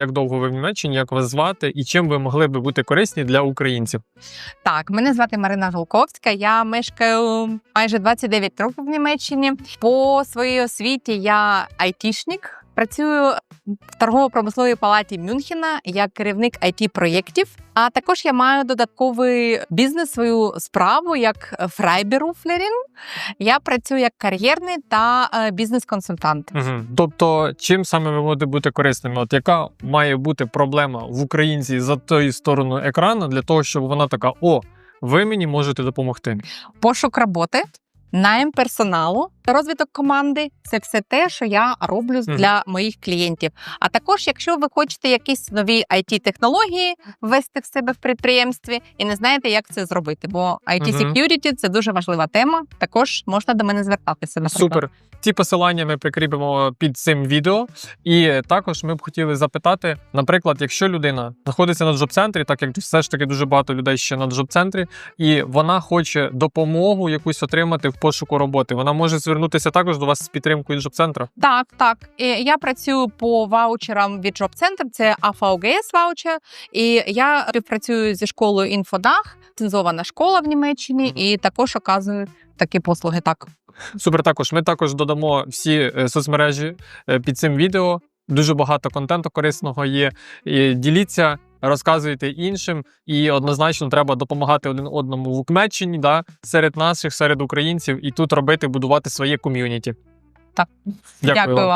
Як довго ви в Німеччині, як вас звати і чим ви могли би бути корисні для українців? Так, мене звати Марина Голковська. Я мешкаю майже 29 років в Німеччині. По своїй освіті я айтішник. Працюю в торгово-промисловій палаті Мюнхена як керівник it проєктів. А також я маю додатковий бізнес, свою справу як фрайберуфлерін. Я працюю як кар'єрний та е, бізнес-консультант. Угу. Тобто, чим саме ви можете бути корисними? От яка має бути проблема в українці за тою стороною екрану для того, щоб вона така: о, ви мені можете допомогти. Пошук роботи, найм персоналу, розвиток команди це все те, що я роблю для моїх клієнтів. А також, якщо ви хочете якісь нові it технології ввести в себе в підприємстві і не знаєте, як це зробити, бо it security – це дуже важлива тема. Також можна до мене звертатися. наприклад. Супер. Ці посилання ми прикріпимо під цим відео. І також ми б хотіли запитати, наприклад, якщо людина знаходиться на джоб-центрі, так як все ж таки дуже багато людей ще на джоб-центрі, і вона хоче допомогу якусь отримати в пошуку роботи, вона може звернутися також до вас з підтримкою джоб-центру. Так, так. І я працюю по ваучерам від Job Center, це AVGS ваучер. І я співпрацюю зі школою Інфодах, цензована школа в Німеччині, і також оказую такі послуги. Так. Супер, також ми також додамо всі е, соцмережі е, під цим відео. Дуже багато контенту корисного є. І діліться, розказуйте іншим, і однозначно треба допомагати один одному в Укмеччині, да, серед наших, серед українців, і тут робити, будувати своє ком'юніті. Так. Дякую, Дякую вам.